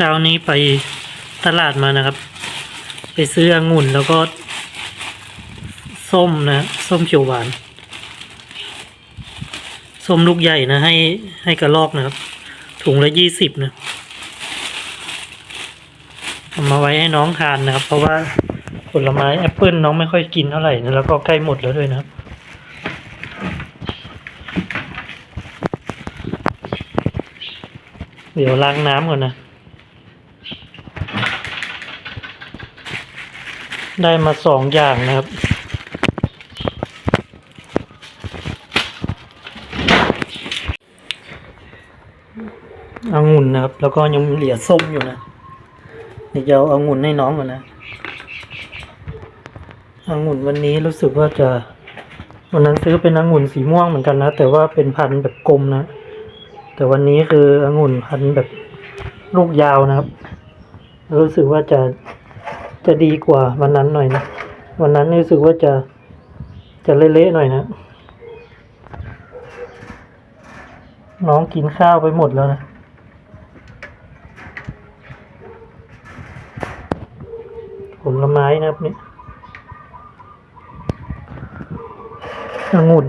ช้านี้ไปตลาดมานะครับ ไปซื้อองุ่นแล้วก็ ส้มนะส้มเขียวหวาน ส้มลูกใหญ่นะ ให้ให้กระลอกนะครับ ถุงละยี่สิบนะเอามาไว้ให้น้องทานนะครับ เพราะว่าผลไม้แอปเปิลน้องไม่ค่อยกินเท่าไหร่นะแล้วก็ใกล้หมดแล้วด้วยนะครับเดี๋ยวล้างน้ำก่อนนะ ได้มาสองอย่างนะครับ องุ่นนะครับ แล้วก็ยังเหลือส้มอยู่นะเดี๋ยวจะเอาองุ่นให้น้องก่อนนะองุ่นวันนี้รู้สึกว่าจะวันนั้นซื้อเป็นองุ่นสีม่วงเหมือนกันนะ แต่ว่าเป็นพันธุ์แบบกลมนะ แต่วันนี้คือองุ่นพันธุ์แบบลูกยาวนะครับ รู้สึกว่าจะ จะดีกว่าวันนั้นหน่อยนะ วันนั้นรู้สึกว่าจะจะเละๆหน่อยนะ น้องกินข้าวไปหมดแล้วนะผลไม้นะครับเนี่ยองุ่น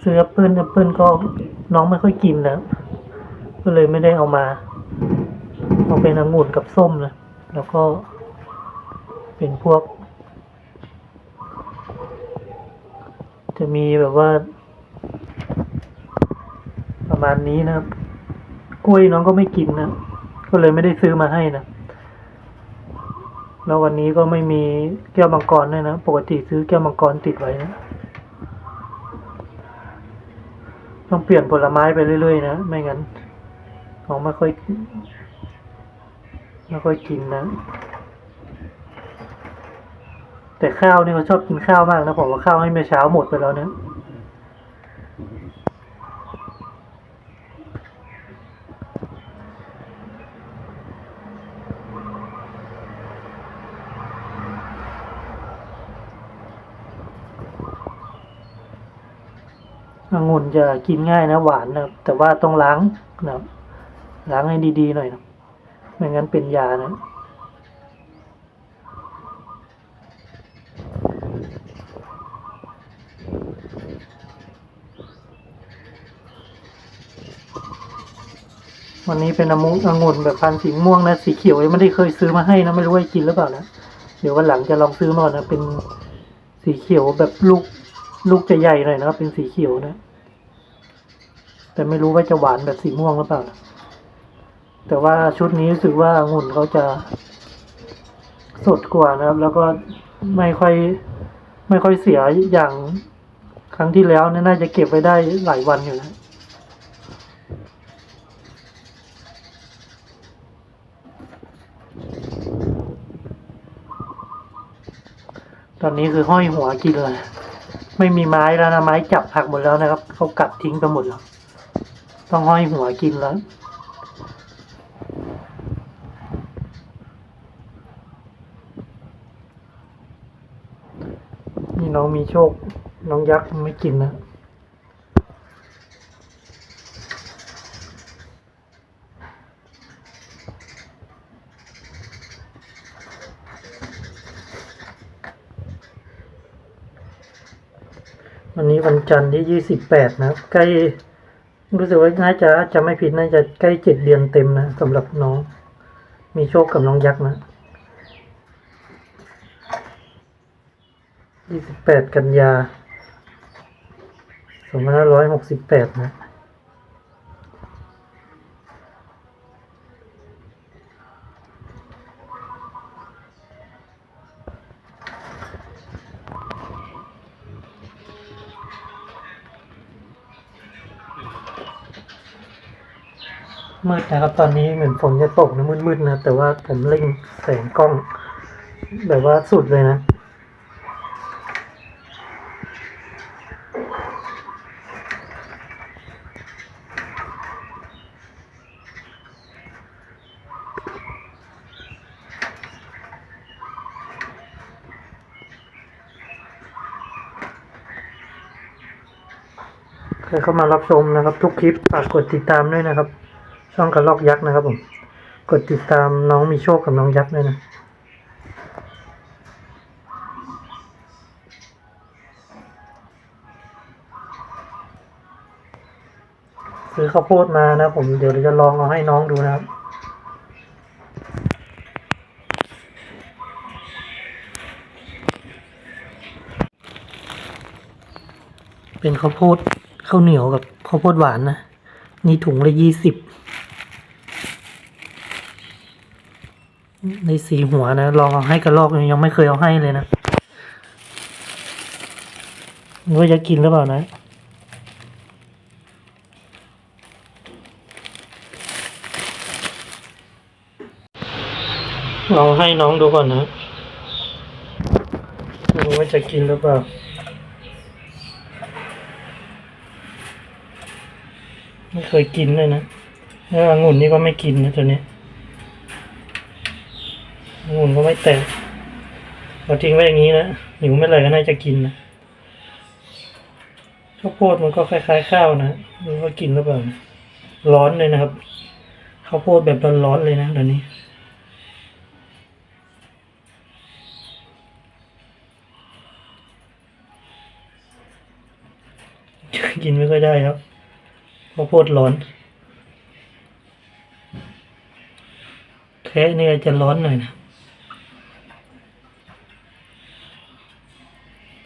เซื้อแอปเปิ้ลแอปเปิ้ลก็น้องไม่ค่อยกินแล้วก็เลยไม่ได้เอามา เอาเป็นองุ่นกับส้มนะแล้วก็เป็นพวก จะมีแบบว่า ประมาณนี้นะครับ กล้วยน้องก็ไม่กินนะก็เลยไม่ได้ซื้อมาให้นะแล้ววันนี้ก็ไม่มีแก้วมังกรด้วยนะ ปกติซื้อแก้วมังกรติดไว้นะ ต้องเปลี่ยนผลไม้ไปเรื่อยๆนะ ไม่งั้นน้องไม่ค่อยไม่ค่อยกินนะ แต่ข้าวนี่เขาชอบกินข้าวมากนะผมว่าข้าวให้เมื่อเช้าหมดไปแล้วเนะ องุ่นจะกินง่ายนะหวานนะครับ แต่ว่าต้องล้างนะครับ ล้างให้ดีๆหน่อยนะไม่งั้นเป็นยานะวันนี้เป็นอมุองุ่นแบบพันธุ์สีม่วงนะสีเขียวยังไม่ได้เคยซื้อมาให้นะไม่รู้ว่ากินหรือเปล่านะเดี๋ยววันหลังจะลองซื้อมาก่อนนะเป็นสีเขียวแบบลูก ลูกจะใหญ่หน่อยนะครับ เป็นสีเขียวนะ แต่ไม่รู้ว่าจะหวานแบบสีม่วงหรือเปล่านะแต่ว่าชุดนี้รู้สึกว่าองุ่นเขาจะสดกว่านะครับ แล้วก็ไม่ค่อย ไม่ค่อยเสียอย่างครั้งที่แล้วเนี่ยน่าจะเก็บไว้ได้หลายวันอยู่นะตอนนี้คือห้อยหัวกินเลย ไม่มีไม้แล้วนะไม้จับผักหมดแล้วนะครับเขากัดทิ้งไปหมดแล้ว ต้องห้อยหัวกินแล้วนี่น้องมีโชค น้องยักษ์ไม่กินนะ วันนี้วันจันทร์ที่ยี่สิบแปดนะใกล้รู้สึกว่าน่าจะจะไม่ผิดน่าจะใกล้เจ็ดเดือนเต็มนะสำหรับน้อง มีโชคกับน้องยักษ์นะยี่สิบแปดกันยาสองพันห้าร้อยหกสิบแปดนะ มืดนะครับ ตอนนี้เหมือนฝนจะตกนะมืดๆนะแต่ว่าผมเล่งแสงกล้อง แบบว่าสุดเลยนะใครเข้ามารับชมนะครับ ทุกคลิปฝากกดติดตามด้วยนะครับ ช่องกระลอกยักษ์นะครับผม กดติดตามน้องมีโชคกับน้องยักษ์ด้วยนะซื้อข้าวโพดมานะผมเดี๋ยวเราจะลองเอาให้น้องดูนะครับเป็นข้าวโพดข้าวเหนียวกับข้าวโพดหวานนะ นี่ถุงละยี่สิบ ในสีหัวนะ ลองเอาให้กระลอกยังไม่เคยเอาให้เลยนะว่าจะกินหรือเปล่านะลองให้น้องดูก่อนนะดูว่าจะกินหรือเปล่าไม่เคยกินเลยนะแล้วองุ่นนี่ก็ไม่กินนะตัวนี้ ก็ไม่แตกเราทิ้งไว้อย่างนี้นะหิวไม่เลยก็น่าจะกินนะข้าวโพดมันก็คล้ายๆข้าวนะมันก็กินหรือเปล่าร้อนเลยนะครับข้าวโพดแบบร้อนๆเลยนะเดี๋ยวนี้กินไม่ค่อยได้ครับข้าวโพดร้อนแค่นี่จะร้อนหน่อยนะ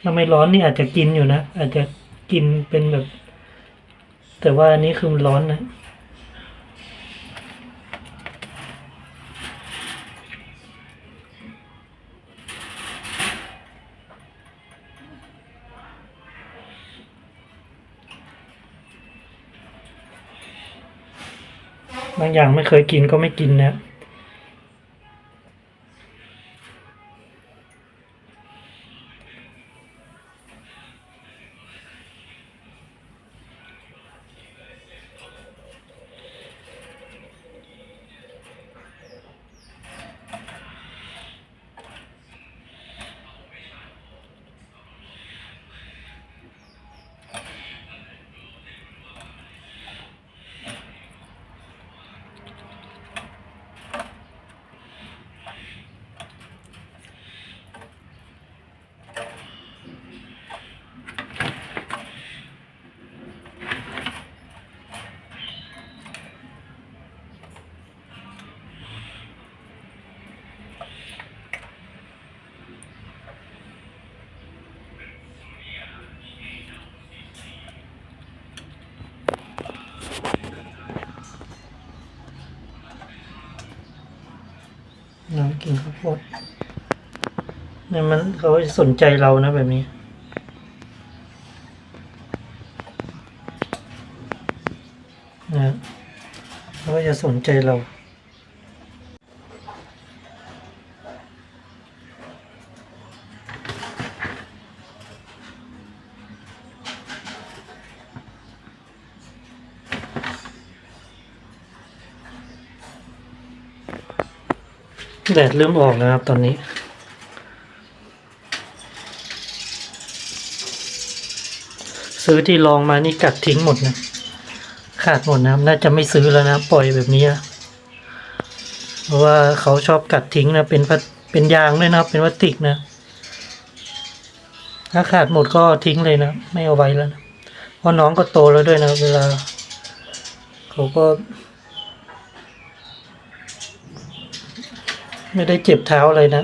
ถ้าไม่ร้อนนี่อาจจะกินอยู่นะ อาจจะกินเป็นแบบ แต่ว่าอันนี้คือร้อนนะบางอย่างไม่เคยกินก็ไม่กินนะ น้องกินข้าวโพดเนี่ยมันเขาจะสนใจเรานะแบบนี้นะเขาก็จะสนใจเรา แดดเริ่มออกแล้วครับ ตอนนี้ ซื้อที่ลองมานี่กัดทิ้งหมดนะ ขาดหมดนะน่าจะไม่ซื้อแล้วนะ ปล่อยแบบนี้นะเพราะว่าเขาชอบกัดทิ้งนะเป็นเป็นยางด้วยนะครับเป็นพลาสติกนะ ถ้าขาดหมดก็ทิ้งเลยนะ ไม่เอาไว้แล้วนะเพราะน้องก็โตแล้วด้วยนะ เวลา เขาก็ ไม่ได้เจ็บเท้าเลยนะ